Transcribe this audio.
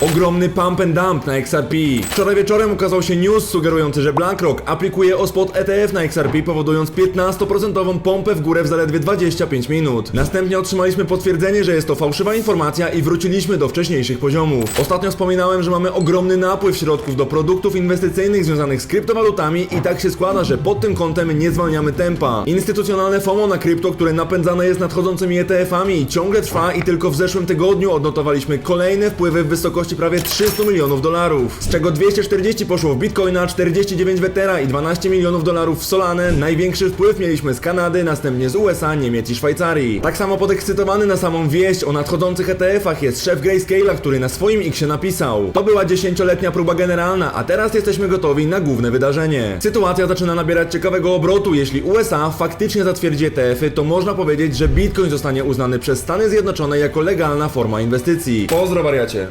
Ogromny pump and dump na XRP. Wczoraj wieczorem ukazał się news sugerujący, że BlackRock aplikuje o spot ETF na XRP, powodując 15% pompę w górę w zaledwie 25 minut. Następnie otrzymaliśmy potwierdzenie, że jest to fałszywa informacja i wróciliśmy do wcześniejszych poziomów. Ostatnio wspominałem, że mamy ogromny napływ środków do produktów inwestycyjnych związanych z kryptowalutami i tak się składa, że pod tym kątem nie zwalniamy tempa. Instytucjonalne FOMO na krypto, które napędzane jest nadchodzącymi ETF-ami ciągle trwa i tylko w zeszłym tygodniu odnotowaliśmy kolejne wpływy w wysokości prawie 300 milionów dolarów, z czego 240 poszło w Bitcoina, 49 w i 12 milionów dolarów w Solanę. Największy wpływ mieliśmy z Kanady, następnie z USA, Niemiec i Szwajcarii. Tak samo podekscytowany na samą wieść o nadchodzących ETF-ach jest szef Grayscale'a, który na swoim Xie napisał To była dziesięcioletnia próba generalna, a teraz jesteśmy gotowi na główne wydarzenie. Sytuacja zaczyna nabierać ciekawego obrotu. Jeśli USA faktycznie zatwierdzi ETF-y, to można powiedzieć, że Bitcoin zostanie uznany przez Stany Zjednoczone jako legalna forma inwestycji. Pozdro wariacie.